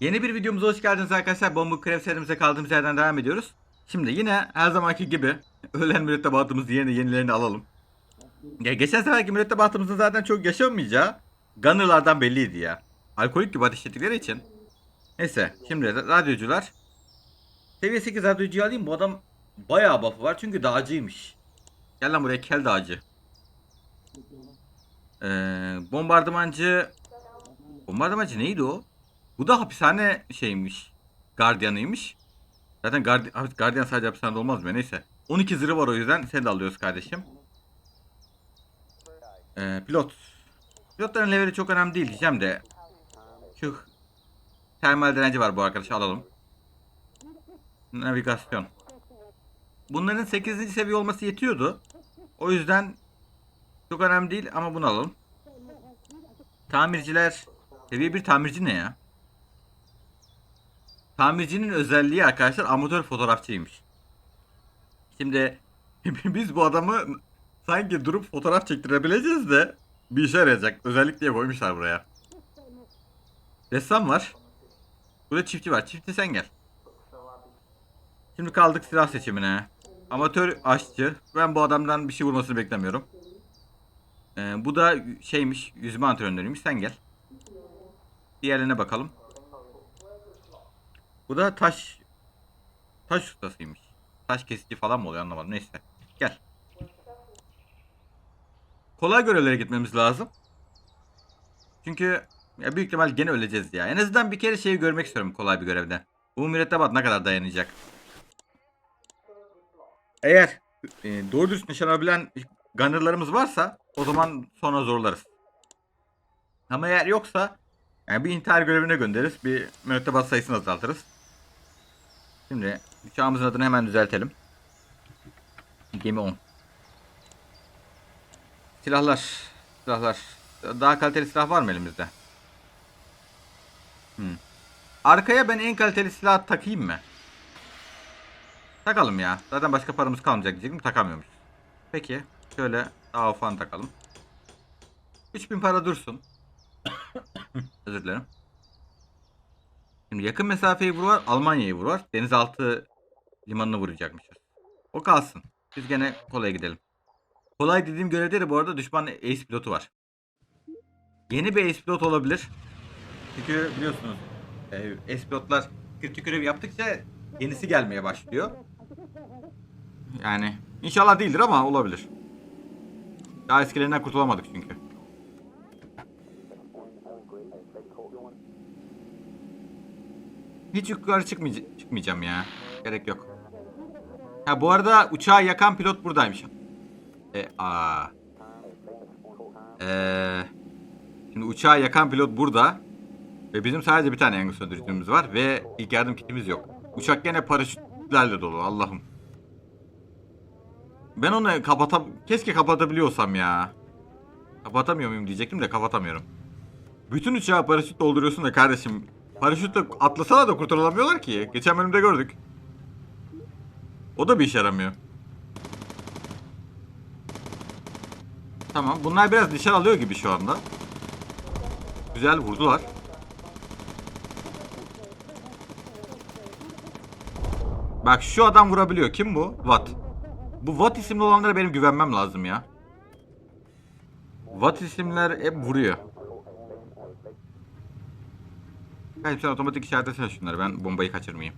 Yeni bir videomuza hoş geldiniz arkadaşlar. Bomba Krev serimize kaldığımız yerden devam ediyoruz. Şimdi yine her zamanki gibi ölen mürettebatımız yerine yenilerini alalım. Ya geçen seferki mürettebatımızın zaten çok yaşamayacağı Gunner'lardan belliydi ya. Alkolik gibi ateş ettikleri için. Neyse şimdi radyocular. Seviye 8 radyocuyu alayım bu adam bayağı buff'ı var çünkü dağcıymış. Gel lan buraya kel dağcı. Ee, bombardımancı Bombardımancı neydi o? Bu da hapishane şeymiş. Gardiyanıymış. Zaten gardi gardiyan sadece hapishanede olmaz mı? Neyse. 12 zırhı var o yüzden seni de alıyoruz kardeşim. Ee, pilot. Pilotların leveli çok önemli değil diyeceğim de. Şu termal direnci var bu arkadaşı alalım. Navigasyon. Bunların 8. seviye olması yetiyordu. O yüzden çok önemli değil ama bunu alalım. Tamirciler seviye bir tamirci ne ya? Tamircinin özelliği arkadaşlar amatör fotoğrafçıymış. Şimdi biz bu adamı sanki durup fotoğraf çektirebileceğiz de bir işe yarayacak. Özellik diye koymuşlar buraya. Ressam var. Burada çiftçi var. Çiftçi sen gel. Şimdi kaldık silah seçimine. Amatör aşçı. Ben bu adamdan bir şey vurmasını beklemiyorum. Ee, bu da şeymiş, yüzme antrenörüymüş. Sen gel. Diğerlerine bakalım. Bu da taş taş ustasıymış. Taş kesici falan mı oluyor anlamadım. Neyse. Gel. Kolay görevlere gitmemiz lazım. Çünkü ya büyük ihtimal gene öleceğiz ya. En azından bir kere şeyi görmek istiyorum kolay bir görevde. Bu mürettebat ne kadar dayanacak. Eğer e, doğru dürüst nişan alabilen gunner'larımız varsa o zaman sonra zorlarız. Ama eğer yoksa yani bir intihar görevine göndeririz. Bir mürettebat sayısını azaltırız. Şimdi uçağımızın adını hemen düzeltelim. Gemi 10. Silahlar. Silahlar. Daha kaliteli silah var mı elimizde? Hmm. Arkaya ben en kaliteli silah takayım mı? Takalım ya. Zaten başka paramız kalmayacak diyecektim. Takamıyormuş. Peki. Şöyle daha ufan takalım. 3000 para dursun. Özür dilerim. Şimdi yakın mesafeyi vurar, Almanya'yı vurar. Denizaltı limanını vuracakmışız. O kalsın. Biz gene kolaya gidelim. Kolay dediğim görevde de bu arada düşman ace pilotu var. Yeni bir ace pilot olabilir. Çünkü biliyorsunuz e, ace pilotlar kritik görev yaptıkça yenisi gelmeye başlıyor. Yani inşallah değildir ama olabilir. Daha eskilerinden kurtulamadık çünkü. Hiç yukarı çıkmayacağım, çıkmayacağım ya. Gerek yok. Ha bu arada uçağı yakan pilot buradaymış. E aa. Ee, şimdi uçağı yakan pilot burada. Ve bizim sadece bir tane yangın söndürücümüz var ve ilk yardım kitimiz yok. Uçak gene paraşütlerle dolu Allah'ım. Ben onu kapatab keşke kapatabiliyorsam ya. Kapatamıyor muyum diyecektim de kapatamıyorum. Bütün uçağı paraşüt dolduruyorsun da kardeşim. Paraşütle atlasana da kurtarılamıyorlar ki. Geçen bölümde gördük. O da bir işe yaramıyor. Tamam. Bunlar biraz nişan alıyor gibi şu anda. Güzel vurdular. Bak şu adam vurabiliyor. Kim bu? Watt. Bu Watt isimli olanlara benim güvenmem lazım ya. Watt isimler hep vuruyor. Hayır sen otomatik işaretlesene şunları. Ben bombayı kaçırmayayım.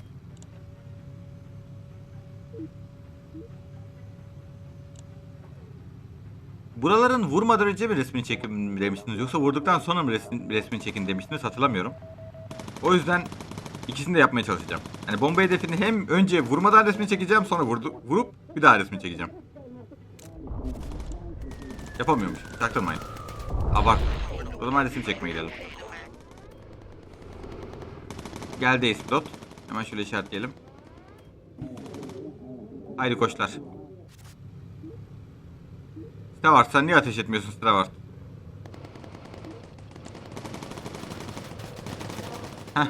Buraların vurmadan önce mi resmini çekin demiştiniz yoksa vurduktan sonra mı resmin, resmini çekin demiştiniz hatırlamıyorum. O yüzden ikisini de yapmaya çalışacağım. Yani bomba hedefini hem önce vurmadan resmini çekeceğim sonra vurdu, vurup bir daha resmini çekeceğim. Yapamıyormuş. Taktırmayın. Abart. O zaman resim çekmeye gidelim. Geldi Ace Hemen şöyle işaretleyelim. Haydi koçlar. Stewart sen niye ateş etmiyorsun Stewart? Heh.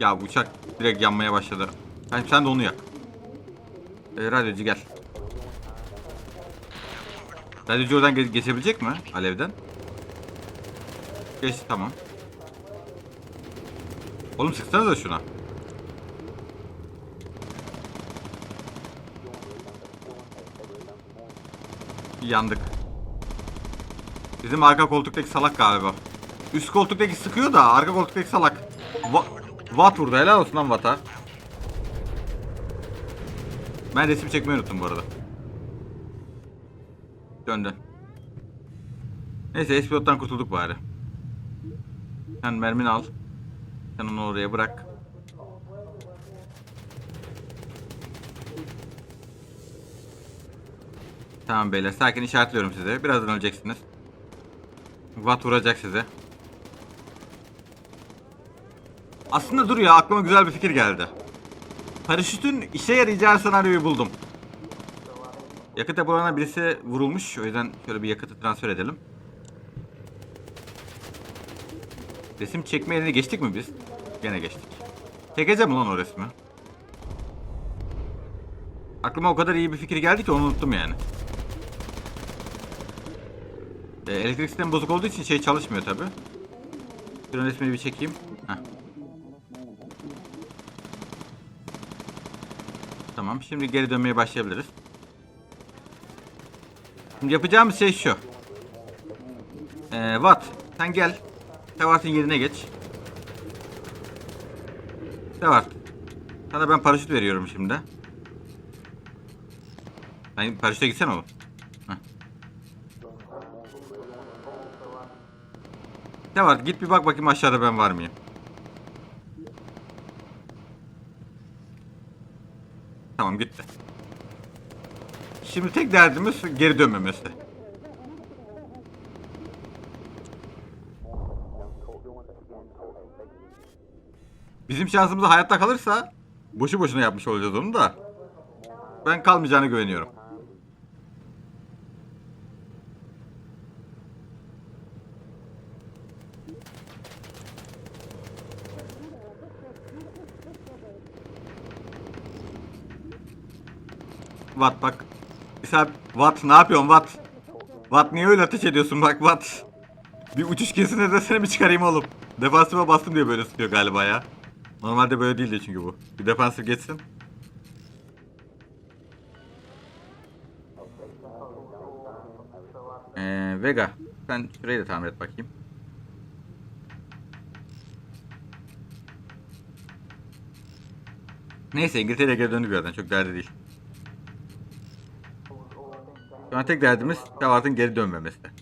Ya bu uçak direkt yanmaya başladı. Sen, sen de onu yak. Ee, radyocu gel. Radyocu oradan ge- geçebilecek mi? Alevden. Geçti tamam. Oğlum sıksana da şuna. Yandık. Bizim arka koltuktaki salak galiba. Üst koltuktaki sıkıyor da arka koltuktaki salak. Va Watt vurdu helal olsun lan Watt'a. Ben resim çekmeyi unuttum bu arada. Döndü. Neyse espiyottan kurtulduk bari. Sen mermini al. Sen onu oraya bırak. Tamam beyler sakin işaretliyorum size. Birazdan öleceksiniz. Watt vuracak size. Aslında dur ya aklıma güzel bir fikir geldi. Paraşütün işe yarayacağı senaryoyu buldum. Yakıt depolarına birisi vurulmuş. O yüzden şöyle bir yakıtı transfer edelim. Resim çekme yerine geçtik mi biz? Gene geçtik. Çekeceğim ulan o resmi. Aklıma o kadar iyi bir fikir geldi ki onu unuttum yani. E, elektrik sistemi bozuk olduğu için şey çalışmıyor tabi. Şuranın resmini bir çekeyim. Heh. Tamam şimdi geri dönmeye başlayabiliriz. Şimdi yapacağımız şey şu. Ee, Watt sen gel. Tevart'ın yerine geç. Tevart. Sana ben paraşüt veriyorum şimdi. Sen paraşüte gitsen oğlum. Heh. Tevart git bir bak bakayım aşağıda ben var mıyım? Tamam gitti. Şimdi tek derdimiz geri dönmemesi. Bizim şansımıza hayatta kalırsa boşu boşuna yapmış olacağız onu da. Ben kalmayacağını güveniyorum. Watt bak. Sen Watt ne yapıyorsun Watt? Watt niye öyle ateş ediyorsun bak Watt. Bir uçuş kesine desene bir çıkarayım oğlum. Defansıma bastım diye böyle sıkıyor galiba ya. Normalde böyle değildi çünkü bu. Bir defansif geçsin. Ee, Vega sen şurayı da tamir et bakayım. Neyse İngiltere'ye geri döndük zaten çok derdi değil. Şu an tek derdimiz Tevart'ın geri dönmemesi.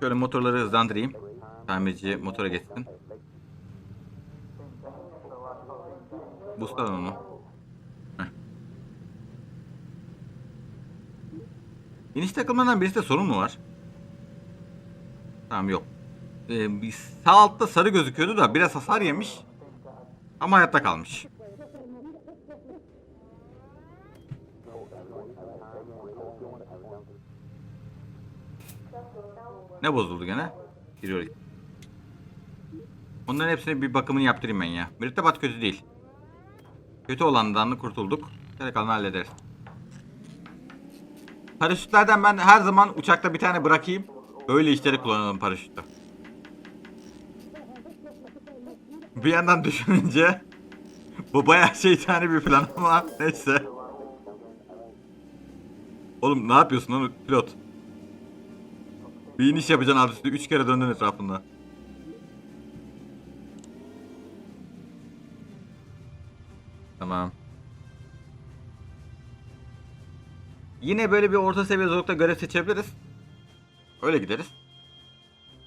Şöyle motorları hızlandırayım. Tamirci motora geçsin. Boostlan onu. Heh. İniş takımlarından birisi de sorun mu var? Tamam yok. Ee, sağ altta sarı gözüküyordu da biraz hasar yemiş. Ama hayatta kalmış. Ne bozuldu gene? Giriyor. Onların hepsine bir bakımını yaptırayım ben ya. Mürettebat kötü değil. Kötü olandan da kurtulduk. Geri kalanı hallederiz. Paraşütlerden ben her zaman uçakta bir tane bırakayım. Öyle işleri kullanalım paraşütü. Bir yandan düşününce bu bayağı şeytani bir plan ama neyse. Oğlum ne yapıyorsun lan pilot? Bir iniş yapacaksın alt üstü. Üç kere döndün etrafında. Tamam. Yine böyle bir orta seviye zorlukta görev seçebiliriz. Öyle gideriz.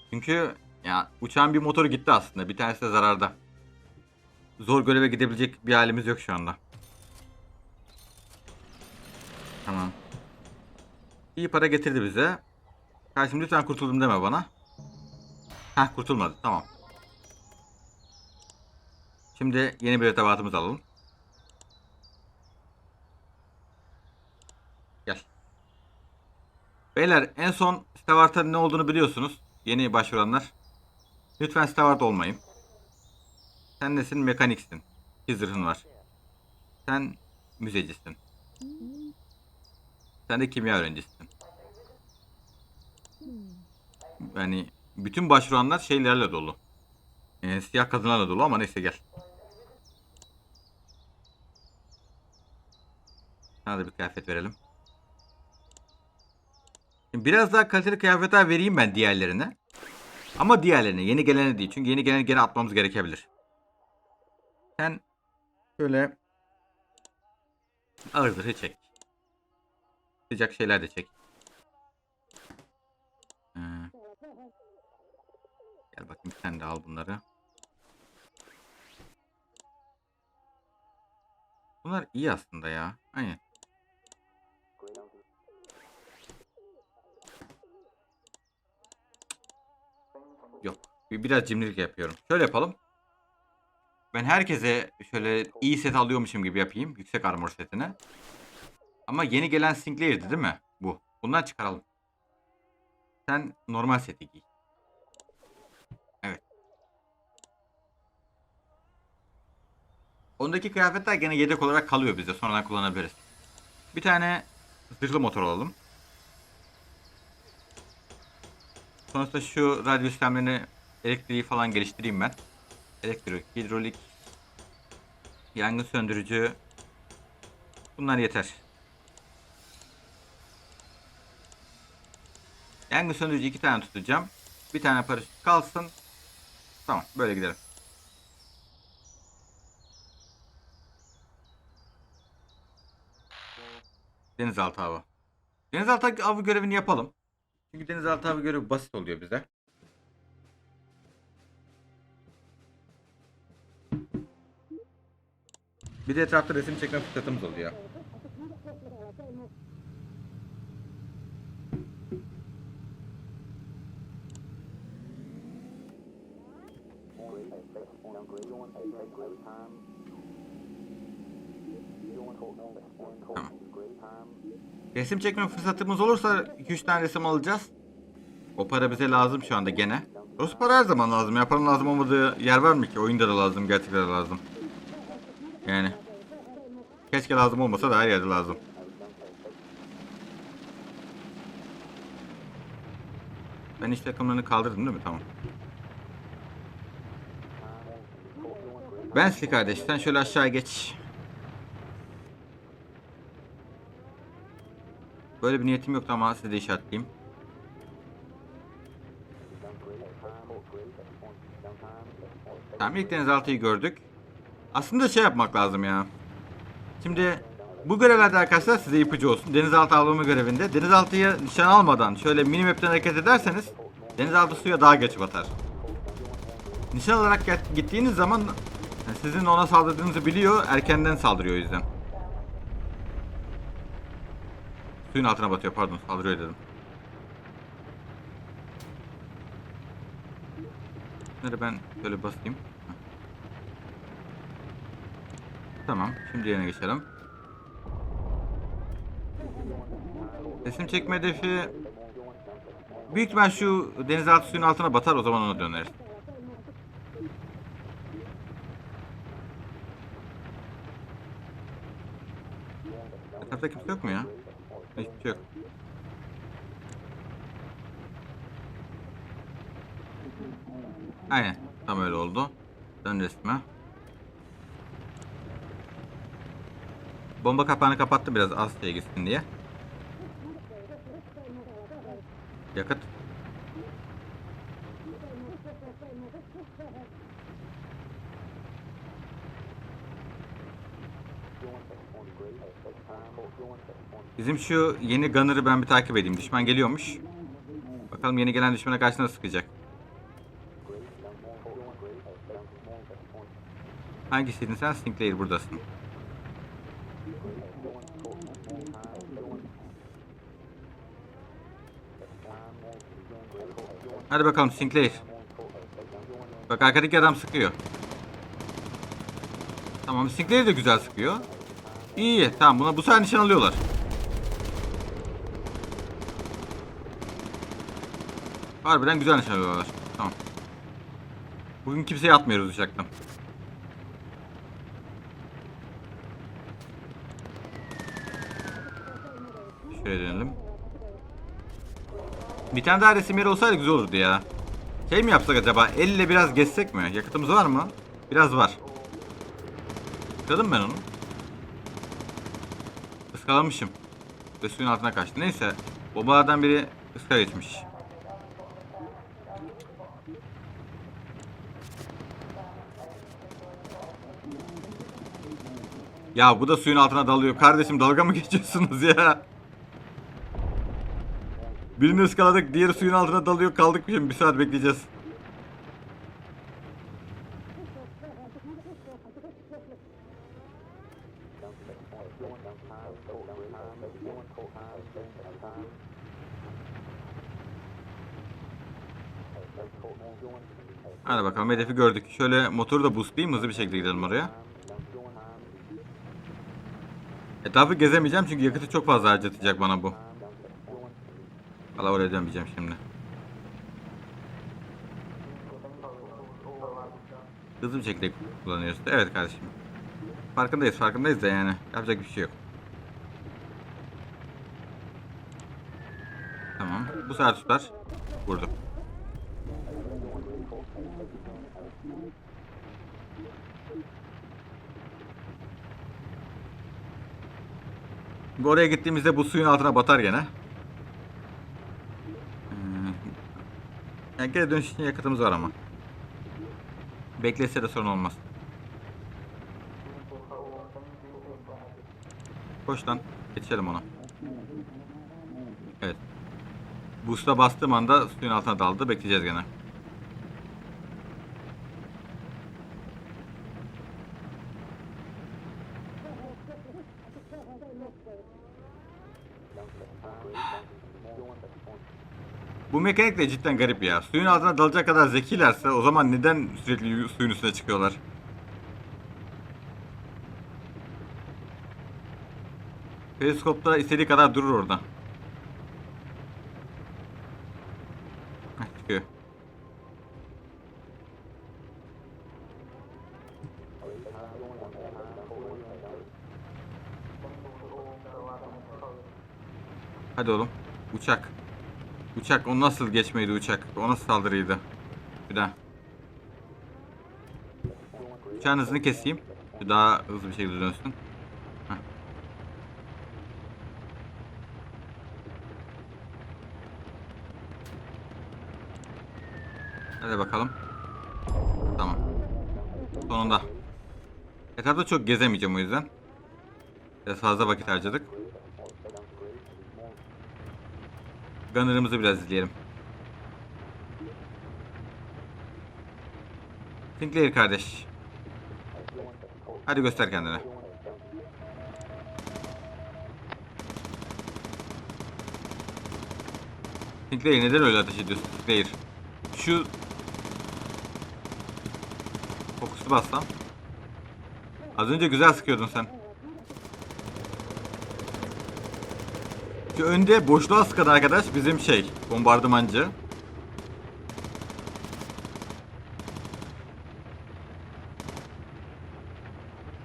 Çünkü ya uçağın bir motoru gitti aslında. Bir tanesi de zararda. Zor göreve gidebilecek bir halimiz yok şu anda. Tamam. İyi para getirdi bize. Kardeşim lütfen kurtuldum deme bana. Heh kurtulmadı tamam. Şimdi yeni bir irtibatımızı alalım. Gel. Beyler en son Steward'ın ne olduğunu biliyorsunuz. Yeni başvuranlar. Lütfen Steward olmayın. Sen nesin? Mekaniksin. Zırhın var. Sen müzecisin. Sen de kimya öğrencisisin. Yani bütün başvuranlar şeylerle dolu. Ee, siyah kadınlarla dolu ama neyse gel. Sana da bir kıyafet verelim. Biraz daha kaliteli kıyafetler vereyim ben diğerlerine. Ama diğerlerine yeni gelene değil. Çünkü yeni geleni gene atmamız gerekebilir. Sen şöyle ağır çek. Sıcak şeyler de çek. Gel bakayım sen de al bunları. Bunlar iyi aslında ya. Aynen. Yok. Bir- Biraz cimrilik yapıyorum. Şöyle yapalım. Ben herkese şöyle iyi set alıyormuşum gibi yapayım. Yüksek armor setine. Ama yeni gelen Sinclair'di değil mi? Bu. Bundan çıkaralım. Sen normal seti giy. Evet. Ondaki kıyafetler gene yedek olarak kalıyor bize. Sonradan kullanabiliriz. Bir tane zırhlı motor alalım. Sonrasında şu radyo sistemlerini elektriği falan geliştireyim ben. Elektrik, hidrolik, yangın söndürücü. Bunlar yeter. Yangın söndürücü iki tane tutacağım. Bir tane paraşüt kalsın. Tamam böyle gidelim. Denizaltı avı. Denizaltı avı görevini yapalım. Çünkü denizaltı avı görevi basit oluyor bize. Bir de etrafta resim çekme fırsatımız oluyor. Tamam. Resim çekme fırsatımız olursa 2-3 tane resim alacağız. O para bize lazım şu anda gene. Doğrusu para her zaman lazım. Ya paranın lazım olmadığı yer var mı ki? Oyunda da lazım, gerçekten de lazım. Yani. Keşke lazım olmasa da her yerde lazım. Ben iş takımlarını kaldırdım değil mi? Tamam. Ben kardeş sen şöyle aşağı geç. Böyle bir niyetim yoktu ama size de işaretleyeyim. Tamam ilk denizaltıyı gördük. Aslında şey yapmak lazım ya. Şimdi bu görevlerde arkadaşlar size ipucu olsun. Denizaltı avlama görevinde denizaltıyı nişan almadan şöyle minimap'ten hareket ederseniz denizaltı suya daha geç batar. Nişan alarak gittiğiniz zaman sizin ona saldırdığınızı biliyor, erkenden saldırıyor o yüzden. Suyun altına batıyor pardon saldırıyor dedim. Bunları ben şöyle basayım. Tamam şimdi yerine geçelim. Resim çekme hedefi büyük ihtimal şu denizaltı suyun altına batar o zaman ona döneriz. Etrafta kimse yok mu ya? Hiçbir şey yok. Aynen. Tam öyle oldu. Dön resme. Bomba kapağını kapattı biraz az şey gitsin diye. Yakıt. Bizim şu yeni gunner'ı ben bir takip edeyim. Düşman geliyormuş. Bakalım yeni gelen düşmana karşı nasıl sıkacak. Hangisiydin sen? Sinclair buradasın. Hadi bakalım Sinclair. Bak arkadaki adam sıkıyor. Tamam Sinclair de güzel sıkıyor. İyi tamam buna bu sefer nişan alıyorlar. Harbiden güzel nişan alıyorlar. Tamam. Bugün kimseye atmıyoruz uçaktan. Şöyle dönelim. Bir tane daha resim yeri olsaydı güzel olurdu ya. Şey mi yapsak acaba? Elle biraz geçsek mi? Yakıtımız var mı? Biraz var. Tıkladım ben onu. Iskalamışım. Ve suyun altına kaçtı. Neyse. Babalardan biri ıska geçmiş. Ya bu da suyun altına dalıyor. Kardeşim dalga mı geçiyorsunuz ya? Birini ıskaladık, diğeri suyun altına dalıyor. Kaldık şimdi bir saat bekleyeceğiz. Hadi bakalım hedefi gördük. Şöyle motoru da boostlayayım hızlı bir şekilde gidelim oraya. Etrafı gezemeyeceğim çünkü yakıtı çok fazla harcatacak bana bu. Valla oraya dönmeyeceğim şimdi. Hızlı bir şekilde kullanıyoruz. Evet kardeşim. Farkındayız farkındayız da yani. Yapacak bir şey yok. Tamam. Bu sefer tutar. Vurdum. Şimdi Oraya gittiğimizde bu suyun altına batar gene. Yani geri dönüş için yakıtımız var ama. Beklese de sorun olmaz. Koş lan. Geçelim ona. Evet. Boost'a bastığım anda suyun altına daldı. Bekleyeceğiz gene. Bu mekanik de cidden garip ya. Suyun altına dalacak kadar zekilerse o zaman neden sürekli suyun üstüne çıkıyorlar? Periskopta istediği kadar durur orada. Çıkıyor. Hadi oğlum. Uçak. Uçak o nasıl geçmeydi uçak? O nasıl saldırıydı? Bir daha. Uçağın hızını keseyim. Bir daha hızlı bir şekilde dönsün. Hadi bakalım. Tamam. Sonunda. Etrafta çok gezemeyeceğim o yüzden. Biraz fazla vakit harcadık. Gunner'ımızı biraz izleyelim. Sinclair kardeş. Hadi göster kendini. Sinclair neden öyle ateş ediyorsun Sinclair? Şu... Fokusu bas lan. Az önce güzel sıkıyordun sen. Şu önde boşluğa sıkan arkadaş bizim şey bombardımancı.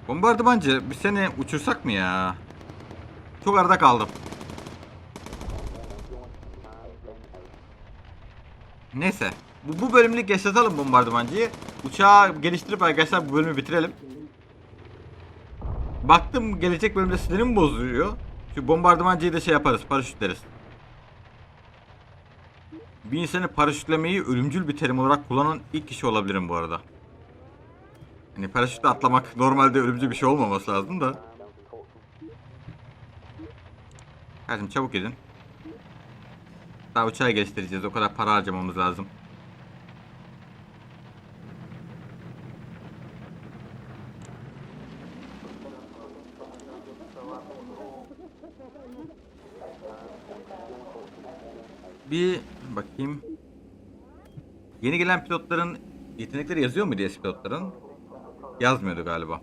Bombardımancı bir seni uçursak mı ya? Çok arada kaldım. Neyse. Bu, bu bölümlük yaşatalım bombardımancıyı. Uçağı geliştirip arkadaşlar bu bölümü bitirelim. Baktım gelecek bölümde sinirim bozuyor. Şu bombardımancıyı da şey yaparız, paraşütleriz. Bir insanı paraşütlemeyi ölümcül bir terim olarak kullanan ilk kişi olabilirim bu arada. Hani paraşütle atlamak normalde ölümcül bir şey olmaması lazım da. Kardeşim çabuk gidin. Daha uçağı geliştireceğiz. O kadar para harcamamız lazım. Bir bakayım. Yeni gelen pilotların yetenekleri yazıyor muydu eski pilotların? Yazmıyordu galiba.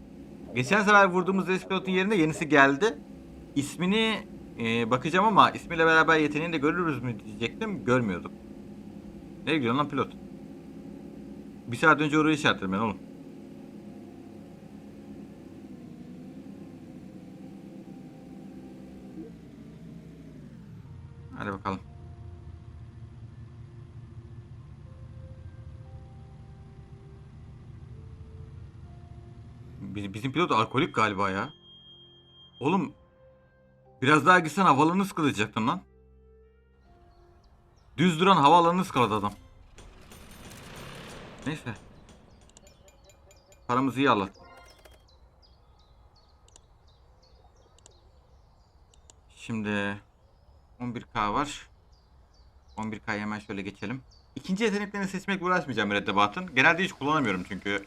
Geçen sefer vurduğumuz eski pilotun yerine yenisi geldi. İsmini e, bakacağım ama ismiyle beraber yeteneğini de görürüz mü diyecektim. Görmüyordum. Nereye gidiyorsun lan pilot? Bir saat önce orayı işaretledim ben oğlum. Hadi bakalım. Bizim, pilot alkolik galiba ya. Oğlum biraz daha gitsen havalarını sıkılacaktın lan. Düz duran havaalanını sıkaladı adam. Neyse. Paramızı iyi Allah. Şimdi 11K var. 11K'yı hemen şöyle geçelim. İkinci yeteneklerini seçmekle uğraşmayacağım mürettebatın. Genelde hiç kullanamıyorum çünkü.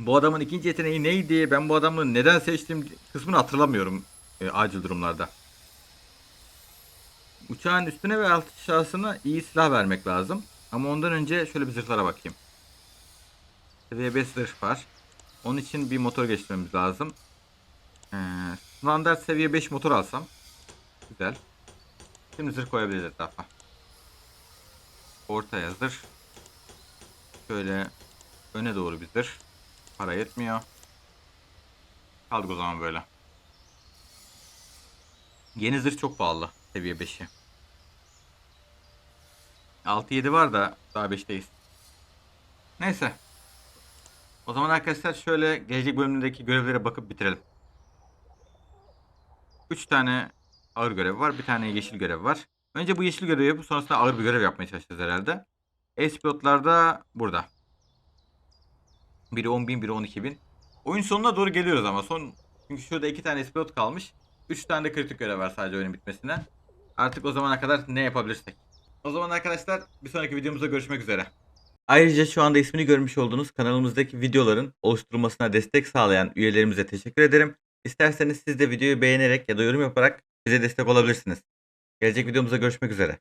Bu adamın ikinci yeteneği neydi? Ben bu adamı neden seçtim kısmını hatırlamıyorum e, acil durumlarda. Uçağın üstüne ve alt şahsına iyi silah vermek lazım. Ama ondan önce şöyle bir zırhlara bakayım. Seviye 5 zırh var. Onun için bir motor geçirmemiz lazım. Ee, standart seviye 5 motor alsam. Güzel. Şimdi zırh koyabiliriz etrafa. Ortaya zırh. Şöyle öne doğru bir zırh. Para yetmiyor. Kaldık o zaman böyle. Yeni zırh çok pahalı. Seviye 5'i. 6-7 var da daha 5'teyiz. Neyse. O zaman arkadaşlar şöyle gelecek bölümdeki görevlere bakıp bitirelim. 3 tane ağır görev var. Bir tane yeşil görev var. Önce bu yeşil görevi yapıp sonrasında ağır bir görev yapmaya çalışacağız herhalde. Ace da burada. Biri 10.000 biri 12.000. Oyun sonuna doğru geliyoruz ama son çünkü şurada iki tane Ace kalmış. 3 tane de kritik görev var sadece oyunun bitmesine. Artık o zamana kadar ne yapabilirsek. O zaman arkadaşlar bir sonraki videomuzda görüşmek üzere. Ayrıca şu anda ismini görmüş olduğunuz kanalımızdaki videoların oluşturulmasına destek sağlayan üyelerimize teşekkür ederim. İsterseniz siz de videoyu beğenerek ya da yorum yaparak bize destek olabilirsiniz. Gelecek videomuzda görüşmek üzere.